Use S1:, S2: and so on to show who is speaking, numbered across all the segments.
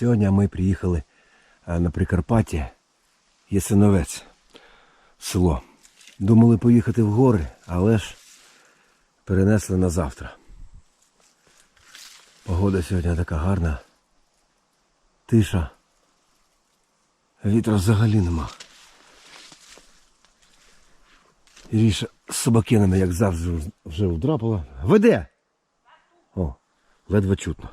S1: Сьогодні ми приїхали е, на Прикарпаття, Єсиновець, село. Думали поїхати в гори, але ж перенесли на завтра. Погода сьогодні така гарна. Тиша. Вітру взагалі нема. Іріша з собакинами, як завжди, вже вдрапала. Веде! О, ледве чутно.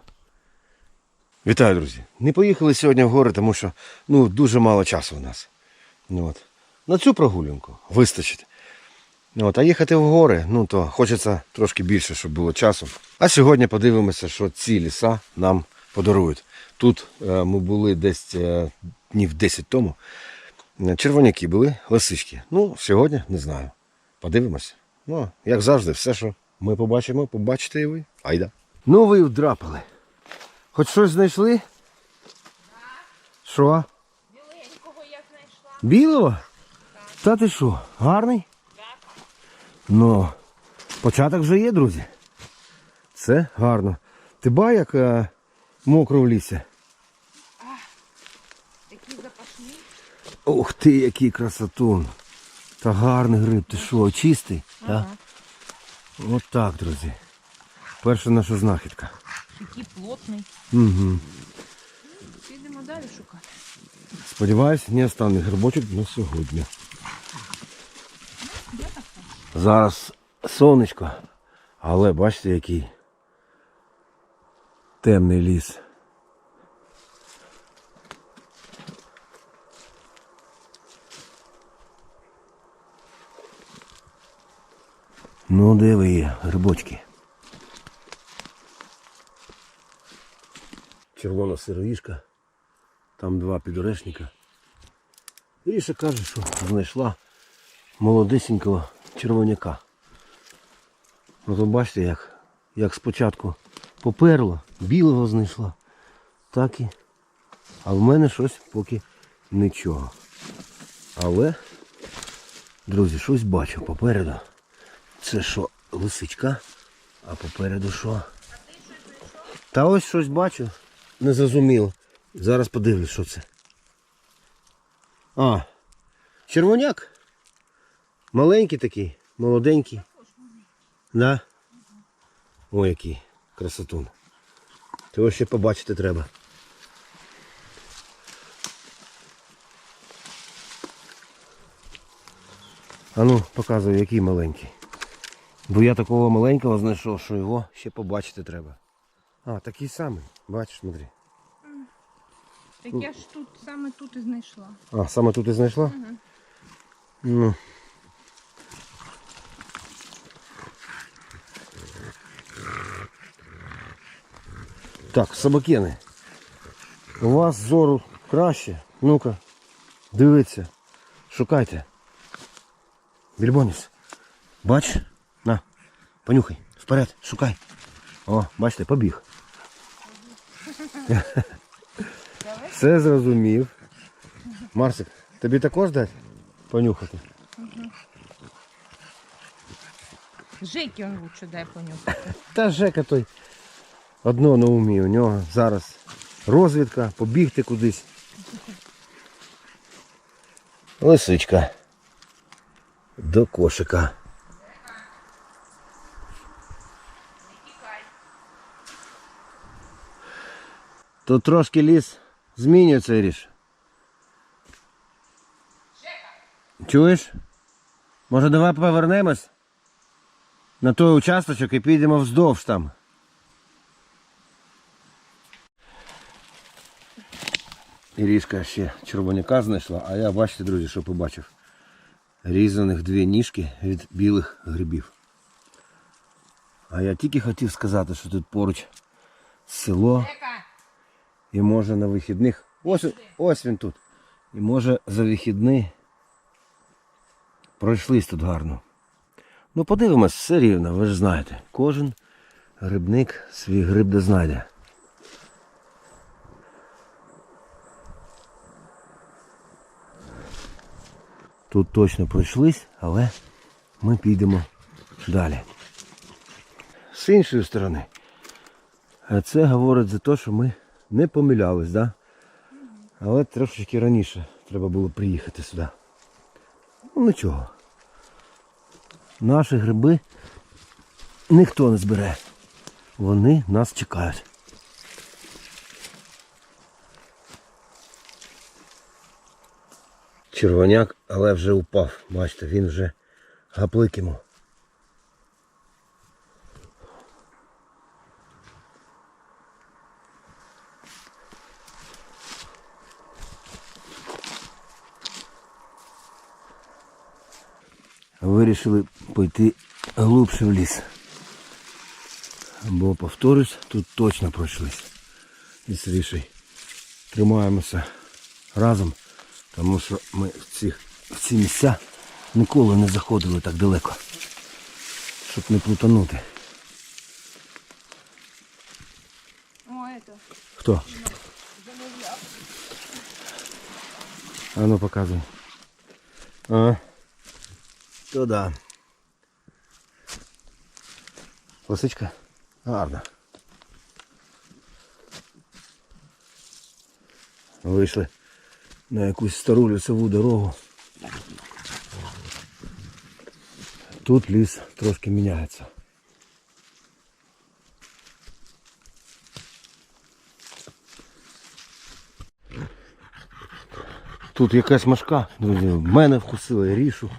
S1: Вітаю, друзі. Не поїхали сьогодні в гори, тому що ну, дуже мало часу у нас. Ну, от. На цю прогулянку вистачить. Ну, От. А їхати в гори, ну то хочеться трошки більше, щоб було часу. А сьогодні подивимося, що ці ліса нам подарують. Тут е, ми були десь е, днів 10 тому. Е, Червоняки були, лисички. Ну, сьогодні не знаю. Подивимось. Ну, як завжди, все, що ми побачимо, побачите і ви. Айда. Ну, ви вдрапали. Хоч щось знайшли? Що?
S2: Біленького я знайшла.
S1: Білого? Та ти що, гарний? Ну, початок вже є, друзі. Це гарно. Ти ба, як е, мокро в лісі.
S2: Такі запашні.
S1: Ух ти, який красотун. Та гарний гриб, ти що, чистий?
S2: Ага.
S1: От так, друзі. Перша наша знахідка.
S2: Такий плотний.
S1: Угу.
S2: Підемо далі шукати.
S1: Сподіваюсь, не останній грибочок на сьогодні. Зараз сонечко, але бачите, який темний ліс. Ну, де ви є, грибочки? Червона сироїшка. Там два підорешника. Ріша каже, що знайшла молодесенького червоняка. Ну то бачите, як, як спочатку поперла, білого знайшла, так і. А в мене щось поки нічого. Але, друзі, щось бачу попереду. Це що, лисичка, а попереду що? Та ось щось бачу. Не зрозуміло. Зараз подивлюсь, що це. А, червоняк. Маленький такий, молоденький. Да? Ой, який красотун. Того ще побачити треба. А ну, показуй, який маленький. Бо я такого маленького знайшов, що його ще побачити треба. А, такий самий. Бачиш, смотри.
S2: Так я ж тут саме тут і знайшла.
S1: А, саме тут і знайшла? Ну. Так, собакени. У вас зору краще. Ну-ка, дивіться. Шукайте. Більбоніс. Бач? На, понюхай. Вперед, шукай. О, бачите, побіг. Все зрозумів. Марсик, тобі також дати понюхати?
S2: Жеки он лучше дай понюхати.
S1: Та Жека той одно на умі. У нього зараз розвідка, побігти кудись. Лисичка. До кошика. Тут трошки ліс змінюється, Ріш. Чуєш? Може давай повернемось? на той участочок і підемо вздовж там. Ірішка ще червоняка знайшла, а я бачите, друзі, що побачив. Різаних дві ніжки від білих грибів. А я тільки хотів сказати, що тут поруч село і може на вихідних. Ось, ось він тут. І може за вихідні пройшлись тут гарно. Ну подивимось, все рівно, ви ж знаєте. Кожен грибник свій гриб де знайде. Тут точно пройшлись, але ми підемо далі. З іншої сторони, це говорить за те, що ми не помилялись, да? Але трошечки раніше треба було приїхати сюди. Ну нічого. Наші гриби ніхто не збере. Вони нас чекають. Червоняк, але вже упав. Бачите, він вже гаплик йому. Вирішили пойти глибше в ліс. Бо повторюсь, тут точно пройшлись. І Срішей. Тримаємося разом, тому що ми в, цих, в ці місця ніколи не заходили так далеко, щоб не плутанути.
S2: О, это.
S1: Хто? А ну показуй. А. То да. Лисичка? Гарна. Вийшли на якусь стару лісову дорогу. Тут ліс трошки міняється. Тут якась машка, друзі, мене вкусила, рішу.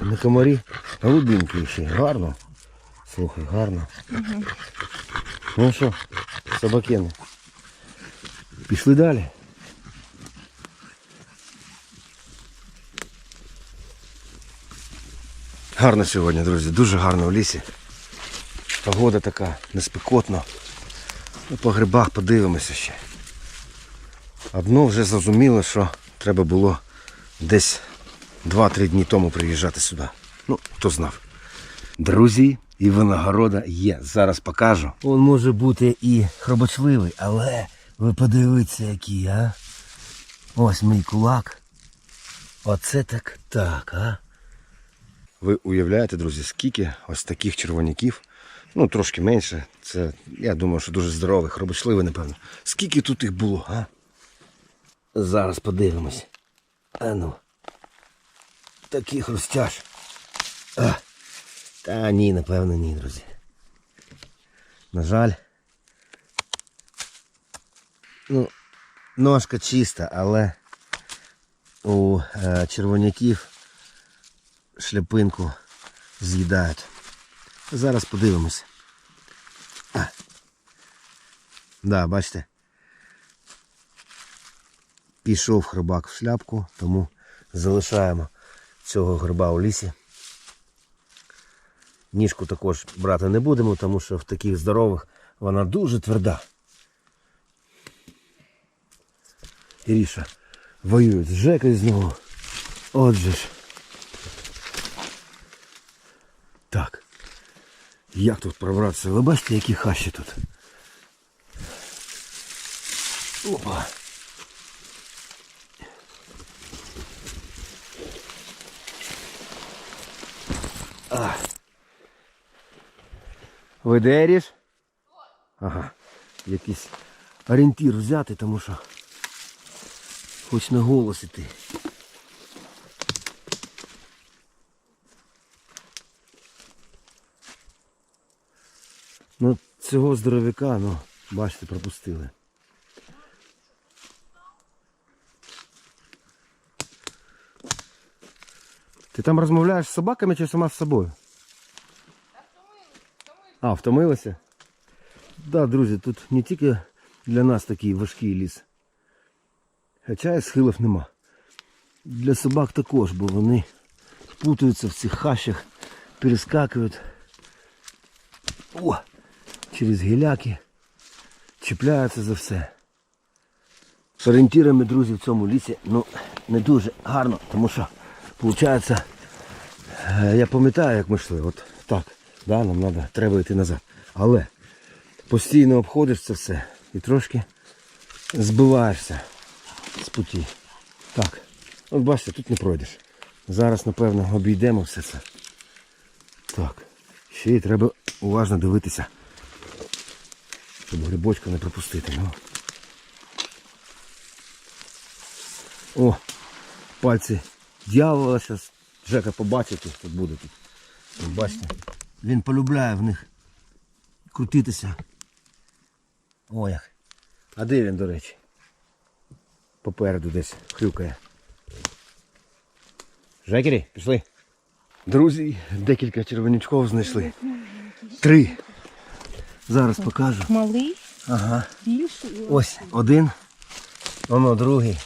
S1: Не комарі, голубінки ще. Гарно. Слухай, гарно. Ну що, собакени. Пішли далі. Гарно сьогодні, друзі, дуже гарно в лісі. Погода така, неспекотно. Ну, по грибах подивимося ще. Одно вже зрозуміло, що треба було десь 2-3 дні тому приїжджати сюди. Ну, хто знав. Друзі, і винагорода є. Зараз покажу. Він може бути і хробочливий, але ви подивіться, який, а? Ось мій кулак. Оце так так, а? Ви уявляєте, друзі, скільки ось таких червоняків, ну трошки менше. Це, я думаю, що дуже здоровий, хробочливий, напевно. Скільки тут їх було, а? Зараз подивимось. Ану. Такий хрустяш. А. Та ні, напевно, ні, друзі. На жаль. Ну, ножка чиста, але у е, червоняків шляпинку з'їдають. Зараз подивимося. А. Да, бачите? Пішов хробак в шляпку, тому залишаємо цього гриба у лісі. Ніжку також брати не будемо, тому що в таких здорових вона дуже тверда. Іріша воюють з Жекою знову. Отже ж. Так. Як тут пробратися? Ви бачите, які хащі тут? Опа. А. Ви? Ага. Якийсь орієнтір взяти, тому що хоч на голос іти. Ну, цього здоровяка, ну, бачите, пропустили. Ти там розмовляєш з собаками чи сама з собою? А, втомилася? Так, да, друзі, тут не тільки для нас такий важкий ліс. Хоча і схилів нема. Для собак також, бо вони путаються в цих хащах, перескакують. О! Через гіляки. Чіпляються за все. З орієнтирами, друзі, в цьому лісі ну, не дуже гарно, тому що, Получається, е, я пам'ятаю, як ми йшли. От так. да, Нам треба, треба йти назад. Але постійно обходиш це все і трошки збиваєшся з путі. Так, от бачите, тут не пройдеш. Зараз, напевно, обійдемо все це. Так, ще й треба уважно дивитися, щоб грибочка не пропустити. Ну. О, пальці дьявола зараз. Жека побачить, тут, тут буде тут. Бачите, він полюбляє в них крутитися. О як. А де він, до речі? Попереду десь хрюкає. Жекері, пішли. Друзі, декілька червонячков знайшли. Три. Зараз покажу.
S2: Малий,
S1: Ага.
S2: більший.
S1: Ось один, воно другий.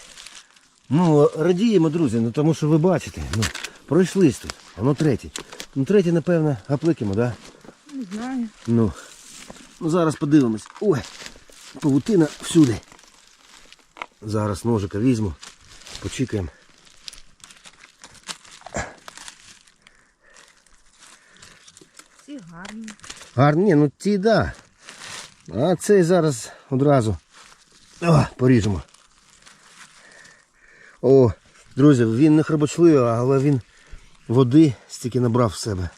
S1: Ну, радіємо, друзі, ну тому що ви бачите, ну, пройшлись тут, воно третій. Ну, третій, напевно, гапликимо, так? Да?
S2: Не знаю.
S1: Ну, ну зараз подивимось. Ой, павутина всюди. Зараз ножика візьму, почекаємо.
S2: Всі гарні.
S1: Гарні, ні, ну ті да. А цей зараз одразу О, поріжемо. О, друзі, він не хребочливий, але він води стільки набрав в себе.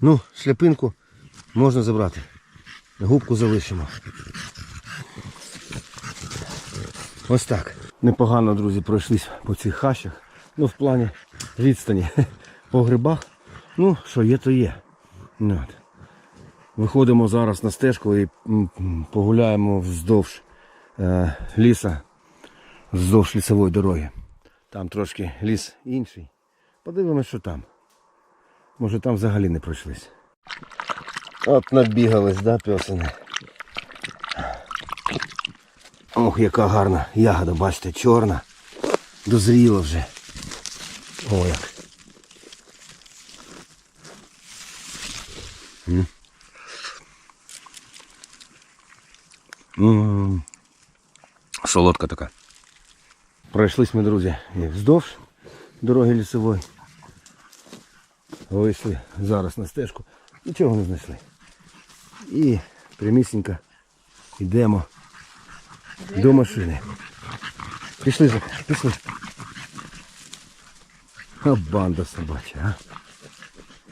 S1: Ну, шляпинку можна забрати. Губку залишимо. Ось так. Непогано, друзі, пройшлись по цих хащах. Ну, в плані відстані по грибах. Ну, що є, то є. Ну, От. Виходимо зараз на стежку і погуляємо вздовж е, ліса, вздовж лісової дороги. Там трошки ліс інший. Подивимось, що там. Може там взагалі не пройшлись. От набігались, да, пьосини? Ох, яка гарна ягода, бачите, чорна. Дозріла вже. О, як. М, Солодка така. Пройшлись ми, друзі, і вздовж дороги лісової. Вийшли зараз на стежку. Нічого не знайшли. І прямісінько йдемо до машини. Пішли, Жека, пішли. А банда собача, а.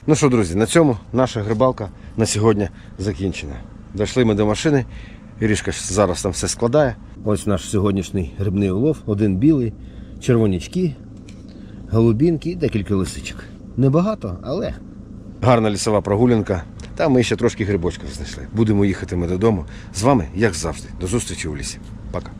S1: Ну що, друзі, на цьому наша грибалка на сьогодні закінчена. Дійшли ми до машини. Ірішка зараз там все складає. Ось наш сьогоднішній грибний улов. Один білий, червонячки, голубінки і декілька лисичок. Небагато, але гарна лісова прогулянка. Та ми ще трошки грибочків знайшли. Будемо їхати ми додому. З вами, як завжди, до зустрічі у лісі. Пока.